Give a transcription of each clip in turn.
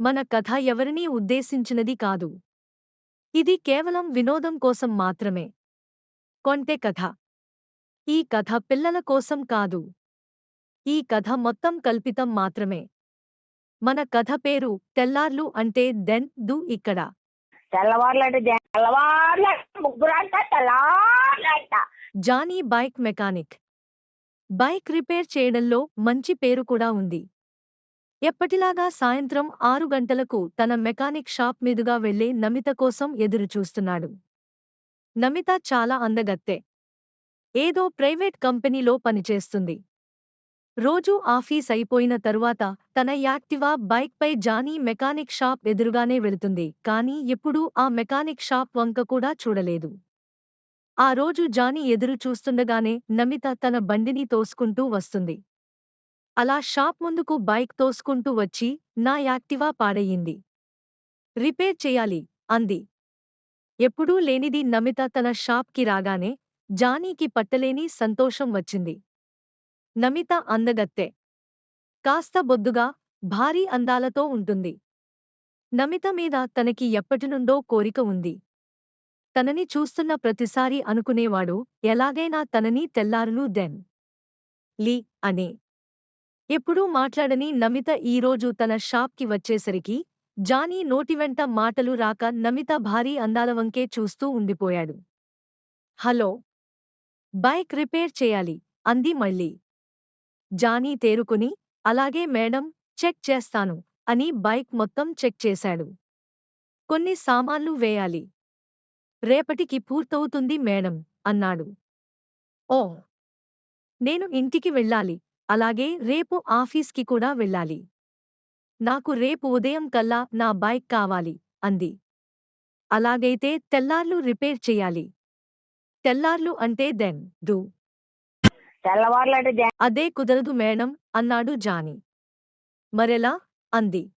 మన కథ ఎవరినీ ఉద్దేశించినది కాదు. ఇది కేవలం వినోదం కోసం మాత్రమే. కొంటె కథ. ఈ కథ పిల్లల కోసం కాదు. ఈ కథ మొత్తం కల్పితం మాత్రమే. మన కథ పేరు తెల్లార్లు అంటే దెన్ దు ఇక్కడ. Johnny bike mechanic. Bike repair చేయడంలో మంచి పేరు కూడా ఉంది. ఎప్పటిలాగా సాయంత్రం ఆరు గంటలకు తన మెకానిక్ షాప్ మీదుగా వెళ్ళే నమిత కోసం ఎదురుచూస్తున్నాడు. నమిత చాలా అందగత్తె. ఏదో ప్రైవేట్ కంపెనీలో పనిచేస్తుంది. రోజూ ఆఫీస్ అయిపోయిన తరువాత తన యాక్టివా బైక్పై జానీ మెకానిక్ షాప్ ఎదురుగానే వెళుతుంది. కానీ ఎప్పుడూ ఆ మెకానిక్ షాప్ వంక కూడా చూడలేదు. ఆ రోజు జానీ ఎదురు చూస్తుండగానే నమిత తన బండిని తోసుకుంటూ వస్తుంది. అలా షాప్ ముందుకు బైక్ తోసుకుంటూ వచ్చి నా యాక్టివా పాడయింది రిపేర్ చెయ్యాలి అంది. ఎప్పుడూ లేనిది నమిత తన షాప్కి రాగానే జానీకి పట్టలేని సంతోషం వచ్చింది. నమిత అందగత్తె. కాస్త బొద్దుగా భారీ అందాలతో ఉంటుంది. నమిత మీద తనకి ఎప్పటినుండో కోరిక ఉంది. తనని చూస్తున్న ప్రతిసారి అనుకునేవాడు ఎలాగైనా తనని తెల్లారులు దెన్. లీ అనే. ఎప్పుడూ మాట్లాడని నమిత ఈరోజు తన షాప్కి వచ్చేసరికి జానీ నోటివెంట మాటలు రాక నమిత భారీ అందాలవంకే చూస్తూ ఉండిపోయాడు. హలో బైక్ రిపేర్ చేయాలి అంది మళ్ళీ. జానీ తేరుకుని అలాగే మేడం చెక్ చేస్తాను అని బైక్ మొత్తం చెక్ చేశాడు. కొన్ని సామాన్లు వేయాలి. రేపటికి పూర్తవుతుంది మేడం అన్నాడు. ఓ నేను ఇంటికి వెళ్ళాలి అలాగే రేపు ఆఫీస్కి కూడా వెళ్ళాలి. నాకు రేపు ఉదయం కల్లా నా బైక్ కావాలి అంది. అలాగైతే తెల్లార్లు రిపేర్ చెయ్యాలి తెల్లార్లు అంటే దెన్ డు దే- అదే కుదరదు మేడం అన్నాడు జానీ. మరెలా అంది.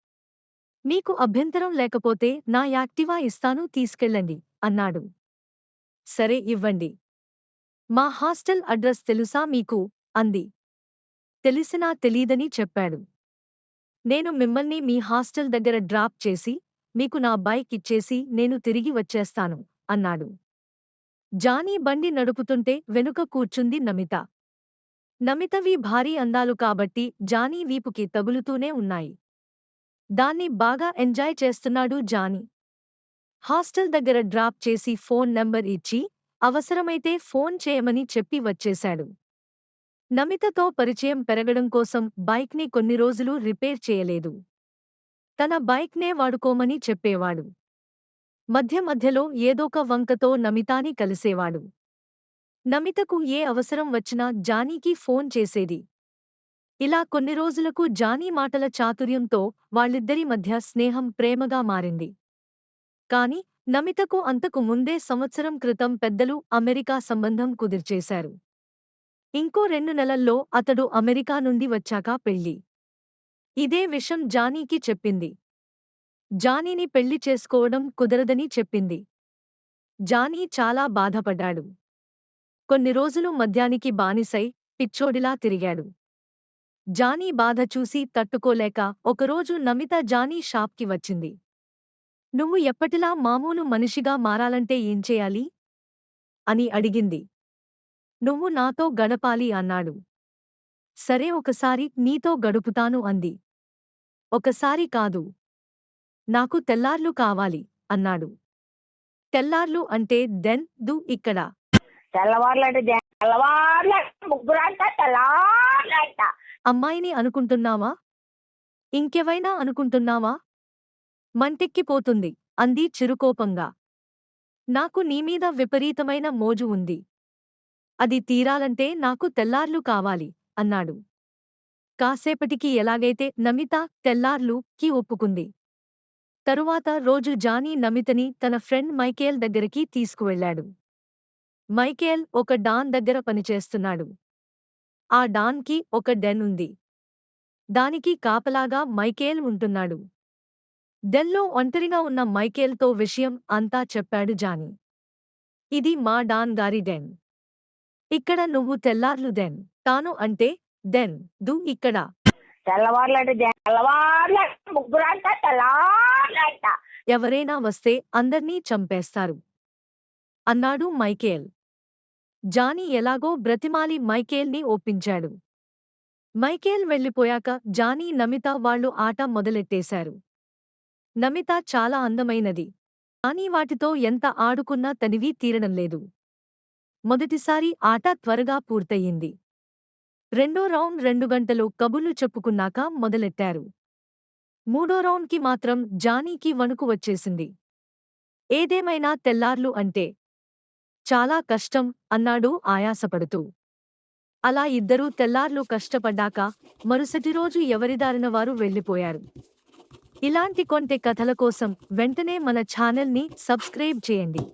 మీకు అభ్యంతరం లేకపోతే నా యాక్టివా ఇస్తాను తీసుకెళ్ళండి అన్నాడు. సరే ఇవ్వండి. మా హాస్టల్ అడ్రస్ తెలుసా మీకు అంది. తెలిసినా తెలీదని చెప్పాడు. నేను మిమ్మల్ని మీ హాస్టల్ దగ్గర డ్రాప్ చేసి మీకు నా బైక్ ఇచ్చేసి నేను తిరిగి వచ్చేస్తాను అన్నాడు. జానీ బండి నడుపుతుంటే వెనుక కూర్చుంది నమిత. నమితవి భారీ అందాలు కాబట్టి జానీ వీపుకి తగులుతూనే ఉన్నాయి. దాన్ని బాగా ఎంజాయ్ చేస్తున్నాడు జానీ. హాస్టల్ దగ్గర డ్రాప్ చేసి ఫోన్ నంబర్ ఇచ్చి అవసరమైతే ఫోన్ చేయమని చెప్పి వచ్చేశాడు. నమితతో పరిచయం పెరగడం కోసం బైక్ని కొన్ని రోజులు రిపేర్ చేయలేదు. తన బైక్నే వాడుకోమని చెప్పేవాడు. మధ్య మధ్యలో ఏదోక వంకతో నమితాని కలిసేవాడు. నమితకు ఏ అవసరం వచ్చినా జానీకి ఫోన్ చేసేది. ఇలా కొన్ని రోజులకు జానీ మాటల చాతుర్యంతో వాళ్ళిద్దరి మధ్య స్నేహం ప్రేమగా మారింది. కాని నమితకు అంతకు ముందే సంవత్సరం క్రితం పెద్దలు అమెరికా సంబంధం కుదిర్చేశారు. ఇంకో రెండు నెలల్లో అతడు అమెరికా నుండి వచ్చాక పెళ్ళి ఇదే విషం జానీకి చెప్పింది. జానీని పెళ్ళి చేసుకోవడం కుదరదని చెప్పింది. జానీ చాలా బాధపడ్డాడు. కొన్ని రోజులు మద్యానికి బానిసై పిచ్చోడిలా తిరిగాడు. జానీ బాధ చూసి తట్టుకోలేక ఒకరోజు నమిత జానీ షాప్కి వచ్చింది. నువ్వు ఎప్పటిలా మామూలు మనిషిగా మారాలంటే ఏం చేయాలి? అని అడిగింది. నువ్వు నాతో గడపాలి అన్నాడు. సరే ఒకసారి నీతో గడుపుతాను అంది. ఒకసారి కాదు. నాకు తెల్లార్లు కావాలి అన్నాడు. తెల్లార్లు అంటే దెన్ దు ఇక్కడ. అమ్మాయిని అనుకుంటున్నావా? ఇంకెవైనా అనుకుంటున్నావా? మంటెక్కిపోతుంది అంది చిరుకోపంగా. నాకు నీమీద విపరీతమైన మోజు ఉంది. అది తీరాలంటే నాకు తెల్లార్లు కావాలి అన్నాడు. కాసేపటికి ఎలాగైతే నమిత తెల్లార్లు కి ఒప్పుకుంది. తరువాత రోజు జానీ నమితని తన ఫ్రెండ్ మైకేల్ దగ్గరికి తీసుకువెళ్ళాడు. మైకేల్ ఒక డాన్ దగ్గర పనిచేస్తున్నాడు. ఆ డాన్కి ఒక డెన్ ఉంది. దానికి కాపలాగా మైకేల్ ఉంటున్నాడు. డెన్లో ఒంటరిగా ఉన్న మైకేల్తో విషయం అంతా చెప్పాడు జానీ. ఇది మా డాన్ గారి డెన్. ఇక్కడ నువ్వు తెల్లార్లు దెన్. తాను అంటే దెన్. దు ఇక్కడ. తెల్లవారులంటే దే- తెల్లవారులంటే ముగ్గురంట తెల్లారులంట. ఎవరైనా వస్తే అందర్నీ చంపేస్తారు. అన్నాడు మైకేల్. జానీ ఎలాగో బ్రతిమాలి మైకేల్ని ఒప్పించాడు. మైకేల్ వెళ్ళిపోయాక జానీ నమిత వాళ్ళు ఆట మొదలెట్టేశారు. నమిత చాలా అందమైనది. కానీ వాటితో ఎంత ఆడుకున్నా తనివి తీరడం లేదు. మొదటిసారి ఆట త్వరగా పూర్తయింది. రెండో రౌండ్ రెండు గంటలు కబుర్లు చెప్పుకున్నాక మొదలెట్టారు. మూడో రౌండ్కి మాత్రం జానీకి వణుకు వచ్చేసింది. ఏదేమైనా తెల్లార్లు అంటే చాలా కష్టం అన్నాడు ఆయాసపడుతూ. అలా ఇద్దరూ తెల్లార్లు కష్టపడ్డాక మరుసటి రోజు ఎవరిదారిన వారు వెళ్ళిపోయారు. ఇలాంటి కొంటె కథల కోసం వెంటనే మన ఛానల్ని సబ్స్క్రైబ్ చేయండి.